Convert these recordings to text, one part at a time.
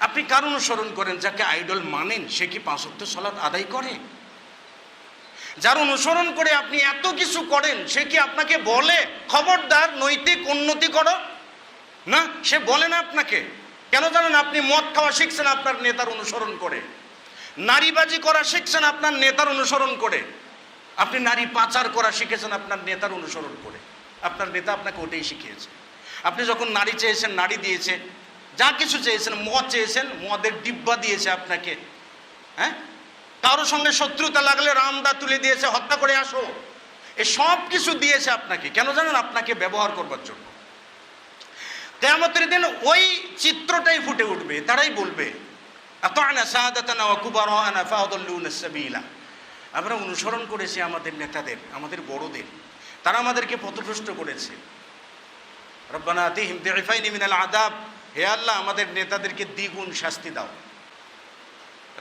আপনি কার অনুসরণ করেন? যাকে আইডল মানেন, সে কি পাঁচ ওয়াক্ত সালাত আদায় করে? যার অনুসরণ করে আপনি এত কিছু করেন, সে কি আপনাকে বলে, খবরদার, নৈতিক, উন্নতি করো না, সে বলে না আপনাকে। কেন জানেন আপনি মদ খাওয়া শিখছেন আপনার নেতার অনুসরণ করে। নারীবাজি করা শিখছেন আপনার নেতার অনুসরণ করে। আপনি নারী পাচার করা শিখেছেন আপনার নেতার অনুসরণ করে। আপনার নেতা আপনাকে ওটাই শিখিয়েছে। আপনি যখন নারী চেয়েছেন, নারী দিয়েছে। যা কিছু চেয়েছেন, মদ চেয়েছেন, মদের ডিব্বা দিয়েছে আপনাকে হ্যাঁ? কারোর সঙ্গে শত্রুতা লাগলে রামদা তুলে দিয়েছে, হত্যা করে আসো। এ সব কিছু দিয়েছে আপনাকে, কেন জানেন? আপনাকে ব্যবহার করবার জন্য। কেয়ামতের দিন ওই চিত্রটাই ফুটে উঠবে, তারাই বলবে আমরা অনুসরণ করেছি আমাদের নেতাদের, আমাদের বড়দের। তারা আমাদেরকে পথভ্রষ্ট করেছে। রব্বানা আদাব হে আল্লাহ, আমাদের নেতাদেরকে দ্বিগুণ শাস্তি দাও।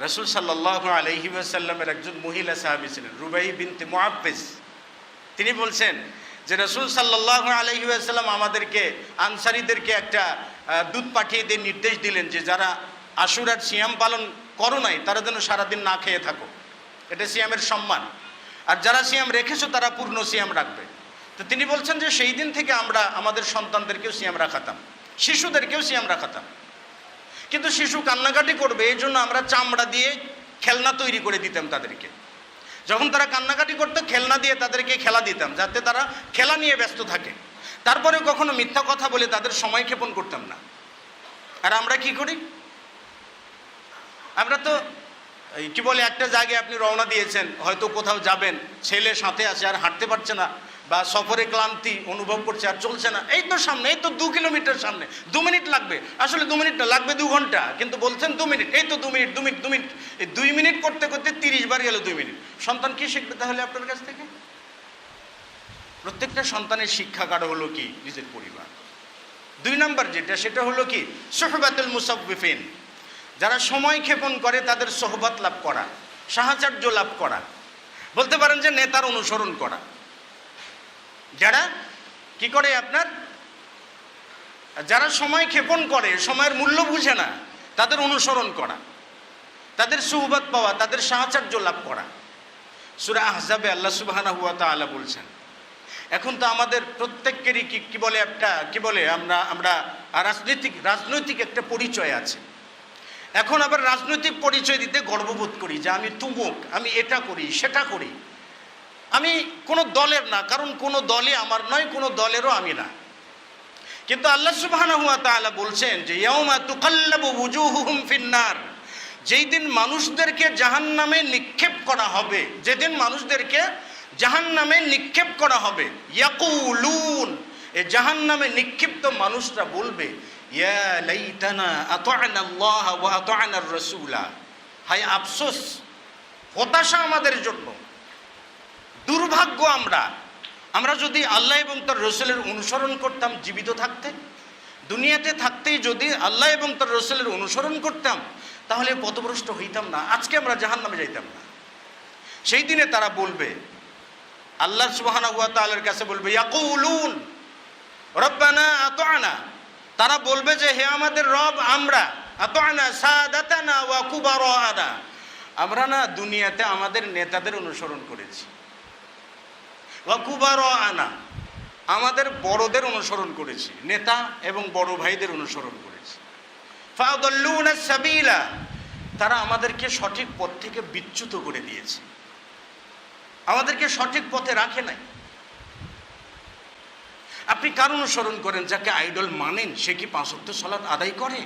রসুল সাল্লাহ আলহি আসাল্লামের একজন মহিলা সাহাবি ছিলেন, রুবাই বিনতে মোয়াব্বেজ তিনি বলছেন যে, রসুল সাল্লাহ আলহি আসাল্লাম আমাদেরকে, আনসারিদেরকে একটা দুধ পাঠিয়ে দিয়ে নির্দেশ দিলেন যে, যারা আশুরার সিয়াম পালন করো নাই, তারা যেন সারাদিন না খেয়ে থাকো। এটা সিয়ামের সম্মান। আর যারা সিয়াম রেখেছো, তারা পূর্ণ সিয়াম রাখবে। তো তিনি বলছেন যে, সেই দিন থেকে আমরা আমাদের সন্তানদেরকেও সিয়াম রাখাতাম। শিশুদেরকেও সিয়াম রাখাতাম। কিন্তু শিশু কান্নাকাটি করবে, এই জন্য আমরা চামড়া দিয়ে খেলনা তৈরি করে দিতাম তাদেরকে। যখন তারা কান্নাকাটি করতো, খেলনা দিয়ে তাদেরকে খেলা দিতাম, যাতে তারা খেলা নিয়ে ব্যস্ত থাকে। তারপরে কখনো মিথ্যা কথা বলে তাদের সময় ক্ষেপণ করতাম না। আর আমরা কি করি? আমরা তো কি বলে, একটা জায়গায় আপনি রওনা দিয়েছেন, হয়তো কোথাও যাবেন, ছেলে সাথে আছে আর হাঁটতে পারছে না। বা সফরে ক্লান্তি অনুভব করছে আর চলছে না। এই তো সামনে, এই তো দু কিলোমিটার সামনে। দু মিনিট লাগবে। আসলে দু মিনিট না, লাগবে দু ঘণ্টা। কিন্তু বলছেন দু মিনিট। এই তো দু মিনিট দু মিনিট দু মিনিট। এই দুই মিনিট করতে করতে তিরিশ বার গেল দুই মিনিট। সন্তান কি শিখবে তাহলে আপনার কাছ থেকে? প্রত্যেকটা সন্তানের শিক্ষা কারও হলো কি? নিজের পরিবার। দুই নাম্বার যেটা, সেটা হলো কি? সোহবাতুল মুসাফিফিন যারা সময় ক্ষেপণ করে, তাদের সোহবত লাভ করা সাহাচার্য লাভ করা। বলতে পারেন যে নেতার অনুসরণ করা। যারা কি করে আপনার? যারা সময় ক্ষেপণ করে, সময়ের মূল্য বুঝে না, তাদের অনুসরণ করা, তাদের সুহবত পাওয়া, তাদের সাহায্য লাভ করা। সুরা আহজাবে আল্লাহ সুবাহানা হুয়া তাআলা বলছেন, এখন তো আমাদের প্রত্যেকেরই কি কি বলে একটা, কি বলে আমরা আমরা রাজনৈতিক রাজনৈতিক একটা পরিচয় আছে। এখন আবার রাজনৈতিক পরিচয় দিতে গর্ববোধ করি যে আমি তুমুক, আমি এটা করি, সেটা করি। আমি কোনো দলের না, কারণ কোনো দলে আমার নয়, কোনো দলেরও আমি না। কিন্তু আল্লাহ সুবহানাহু ওয়া তাআলা বলছেন যে, ইয়াউমা তুকাল্লাবু ওয়ুজুহুহুম ফিন্নার। যেই দিন মানুষদেরকে জাহান্নামে নিক্ষেপ করা হবে, যেদিন মানুষদেরকে জাহান্নামে নিক্ষেপ করা হবে, ইয়াকুলুন, এ জাহান্নামে নিক্ষিপ্ত মানুষরা বলবে, ইয়া লাইতানা আতা'না আল্লাহ ওয়া আতা'না আর-রাসূলা হায় আফসোস, হতাশা আমাদের জন্য। দুর্ভাগ্য আমরা। আমরা যদি আল্লাহ এবং তার রসুলের অনুসরণ করতাম, জীবিত থাকতে, দুনিয়াতে থাকতেই যদি আল্লাহ এবং তার রসুলের অনুসরণ করতাম, তাহলে পথভ্রষ্ট হইতাম না, আজকে আমরা জাহান নামে যাইতাম না। সেই দিনে তারা বলবে, আল্লাহ সুবাহানা হুয়া তালের কাছে বলবে, ইয়াকুলুন, রব্বানা আতআনা তারা বলবে যে, হে আমাদের রব, আমরা আতআনা সাদাতানা ওয়া আমরা না দুনিয়াতে আমাদের নেতাদের অনুসরণ করেছি। ওয়াকুবার আনা আমাদের বড়দের অনুসরণ করেছি, নেতা এবং বড় ভাইদের অনুসরণ করেছি। ফাদল্লুনা সাবিলা, তারা আমাদেরকে সঠিক পথ থেকে বিচ্যুত করে দিয়েছে। আমাদেরকে সঠিক পথে রাখে নাই। আপনি কার অনুসরণ করেন? যাকে আইডল মানেন, সে কি পাঁচ ওয়াক্ত সালাত আদায় করে?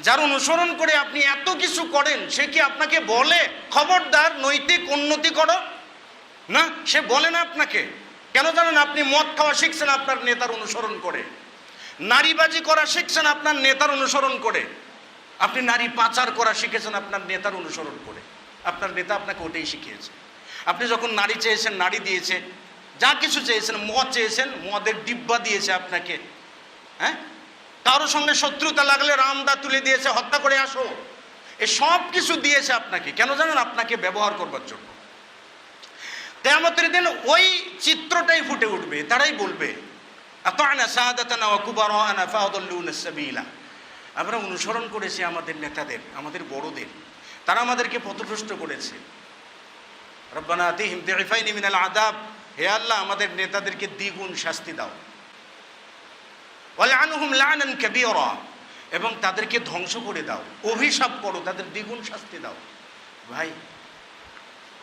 যার অনুসরণ করে আপনি এত কিছু করেন, সে কি আপনাকে বলে, খবরদার, নৈতিক, উন্নতি করো? না, সে বলে না আপনাকে। কেন জানেন আপনি মদ খাওয়া শিখছেন আপনার নেতার অনুসরণ করে। নারীবাজি করা শিখছেন আপনার নেতার অনুসরণ করে। আপনি নারী পাচার করা শিখেছেন আপনার নেতার অনুসরণ করে। আপনার নেতা আপনাকে ওটাই শিখিয়েছে। আপনি যখন নারী চেয়েছেন, নারী দিয়েছে, যা কিছু চেয়েছেন, মদ চেয়েছেন, মদের ডিব্বা দিয়েছে আপনাকে। হ্যাঁ? কারোর সঙ্গে শত্রুতা লাগলে রামদা তুলে দিয়েছে, হত্যা করে আসো। এ সব কিছু দিয়েছে আপনাকে। কেন জানেন? আপনাকে ব্যবহার করবার জন্য। কেয়ামতের দিন ওই চিত্রটাই ফুটে উঠবে, তারাই বলবে এত আনা ফাহদুল্লুন আমরা অনুসরণ করেছি আমাদের নেতাদের, আমাদের বড়দের। তারা আমাদেরকে পথভ্রষ্ট করেছে। রব্বানা আতিহিম দিফাইনি মিনাল আদাব হে আল্লাহ, আমাদের নেতাদেরকে দ্বিগুণ শাস্তি দাও। আনহুম লানান কাবীরা। এবং তাদেরকে ধ্বংস করে দাও। অভিশাপ করো, তাদের দ্বিগুণ শাস্তি দাও। ভাই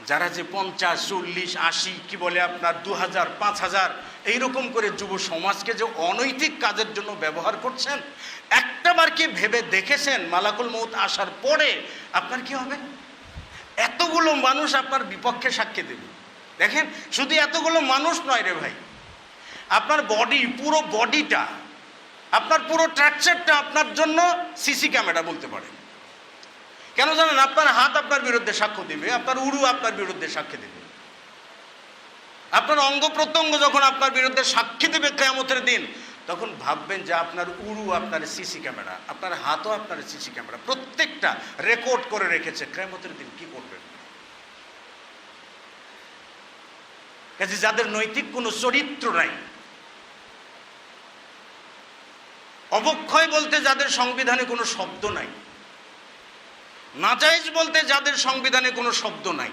যারা যে পঞ্চাশ, চল্লিশ, আশি, কি বলে আপনার দু হাজার পাঁচ হাজার এইরকম করে যুব সমাজকে যে অনৈতিক কাজের জন্য ব্যবহার করছেন, একটাবার কি ভেবে দেখেছেন মালাকুল মৌত আসার পরে আপনার কি হবে? এতগুলো মানুষ আপনার বিপক্ষে সাক্ষী দেবে। দেখেন, শুধু এতগুলো মানুষ নয় রে ভাই। আপনার বডি পুরো বডিটা আপনার পুরো ট্রাকচারটা আপনার জন্য সিসি ক্যামেরা বলতে পারে কেন জানেন? আপনার হাত আপনার বিরুদ্ধে সাক্ষ্য দিবে, আপনার উড়ু আপনার বিরুদ্ধে সাক্ষী দেবে। আপনার অঙ্গ প্রত্যঙ্গ যখন আপনার বিরুদ্ধে সাক্ষী দেবে কেয়ামতের দিন, তখন ভাববেন যে আপনার উড়ু আপনার সিসি ক্যামেরা, আপনার হাতও আপনার সিসি ক্যামেরা, প্রত্যেকটা রেকর্ড করে রেখেছে, কেয়ামতের দিন কি করবেন? কাজে যাদের নৈতিক কোনো চরিত্র নাই, অবক্ষয় বলতে যাদের সংবিধানে কোনো শব্দ নাই নাজাইজ বলতে যাদের সংবিধানে কোনো শব্দ নাই।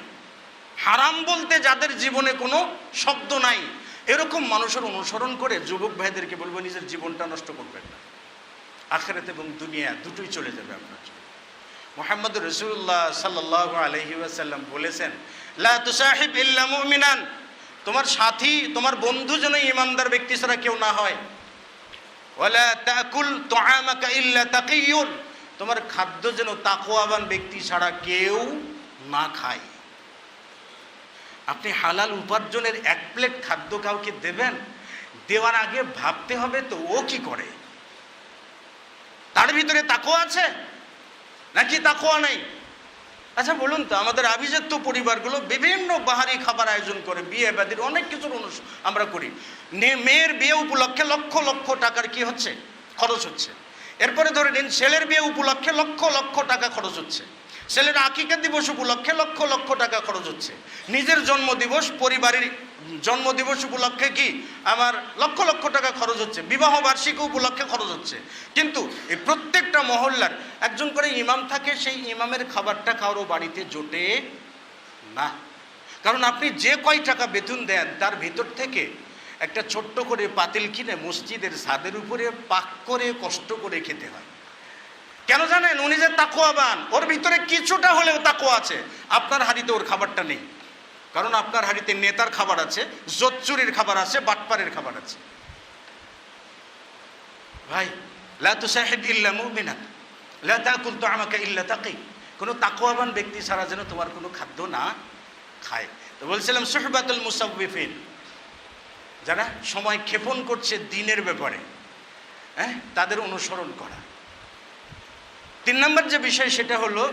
হারাম বলতে যাদের জীবনে কোনো শব্দ নাই। এরকম মানুষের অনুসরণ করে যুবক ভাইদেরকে বলব, নিজের জীবনটা নষ্ট করবেন না। আখেরাত এবং দুনিয়া দুটোই চলে যাবে আপনার জন্য। মোহাম্মদ রসুল্লাহ সাল্লাহ আলহি আসাল্লাম বলেছেন, লা তুসাহিব ইল্লা তোমার সাথী, তোমার বন্ধু যেন ইমানদার ব্যক্তি ছাড়া কেউ না হয়। ওয়ালা তাকুল তুআমাকা ইল্লা তাকিয়ুন। তোমার খাদ্য যেন তাকোয়াবান ব্যক্তি ছাড়া কেউ না খায়। আপনি হালাল উপার্জনের এক প্লেট খাদ্য কাউকে দেবেন, দেওয়ার আগে ভাবতে হবে তো ও কি করে। তার ভিতরে তাকওয়া আছে? নাকি তাকওয়া নেই? আচ্ছা বলুন তো, আমাদের আভিজাত্য পরিবারগুলো বিভিন্ন বাহারি খাবার আয়োজন করে, বিয়ে ব্যাধির অনেক কিছুর আমরা করি। মেয়ের বিয়ে উপলক্ষে লক্ষ লক্ষ টাকার কি হচ্ছে? খরচ হচ্ছে। এরপরে ধরে নিন, ছেলের বিয়ে উপলক্ষে লক্ষ লক্ষ টাকা খরচ হচ্ছে। ছেলের আকিকা দিবস উপলক্ষে লক্ষ লক্ষ টাকা খরচ হচ্ছে। নিজের জন্মদিবস, পরিবারের জন্মদিবস উপলক্ষে কি আমার লক্ষ লক্ষ টাকা খরচ হচ্ছে? বিবাহ বার্ষিকী উপলক্ষে খরচ হচ্ছে। কিন্তু এই প্রত্যেকটা মহল্লার একজন করে ইমাম থাকে, সেই ইমামের খাবারটা কারও বাড়িতে জোটে না। কারণ আপনি যে কয় টাকা বেতন দেন, তার ভিতর থেকে একটা ছোট্ট করে পাতিল কিনে মসজিদের ছাদের উপরে পাক করে কষ্ট করে খেতে হয়। কেন জানেন? উনি যে তাকোয়াবান ওর ভিতরে কিছুটা হলেও তাকোয়া আছে। আপনার হাড়িতে ওর খাবারটা নেই। কারণ আপনার হাড়িতে নেতার খাবার আছে জোচ্চুরির খাবার আছে, বাটপারের খাবার আছে। ভাই, লা তুসাহিব ইল্লা তাকুল তুআমাকা ইল্লা তাকি। কোনো তাকওয়াবান ব্যক্তি ছাড়া যেন তোমার কোনো খাদ্য না খায়। তো বলছিলাম, সুহবাতুল মুসাব্বিফিন যারা সময় ক্ষেপণ করছে দিনের ব্যাপারে হ্যাঁ তাদের অনুসরণ করা। তিন নম্বর যে বিষয় সেটা হলো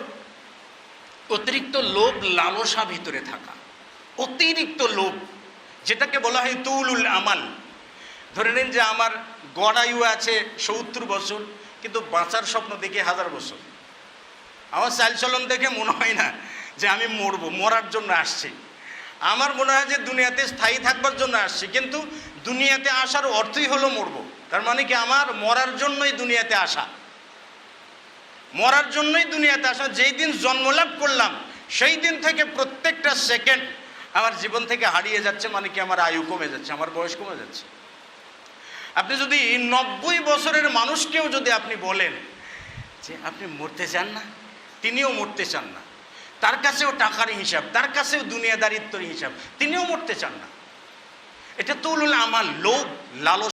অতিরিক্ত লোভ লালসা ভিতরে থাকা। অতিরিক্ত লোভ, যেটাকে বলা হয় তুলুল আমাল। ধরে নিন যে আমার গড়ায়ু আছে সত্তর বছর, কিন্তু বাঁচার স্বপ্ন দেখে হাজার বছর। আমার চালচলন দেখে মনে হয় না যে আমি মরবো, মরার জন্য আসছি। আমার মনে হয় যে দুনিয়াতে স্থায়ী থাকবার জন্য আসছি, কিন্তু দুনিয়াতে আসার অর্থই হলো মরব। তার মানে কি আমার মরার জন্যই দুনিয়াতে আসা। মরার জন্যই দুনিয়াতে আসা, যেই দিন জন্মলাভ করলাম, সেই দিন থেকে প্রত্যেকটা সেকেন্ড আমার জীবন থেকে হারিয়ে যাচ্ছে মানে কি আমার আয়ু কমে যাচ্ছে, আমার বয়স কমে যাচ্ছে। আপনি যদি নব্বই বছরের মানুষকেও যদি আপনি বলেন যে আপনি মরতে চান না, তিনিও মরতে চান না তার কাছেও টাকার হিসাব, তার কাছেও দুনিয়াদারিত্বর হিসাব। তিনিও মরতে চান না। এটা তুলুল আমার লোভ, লালস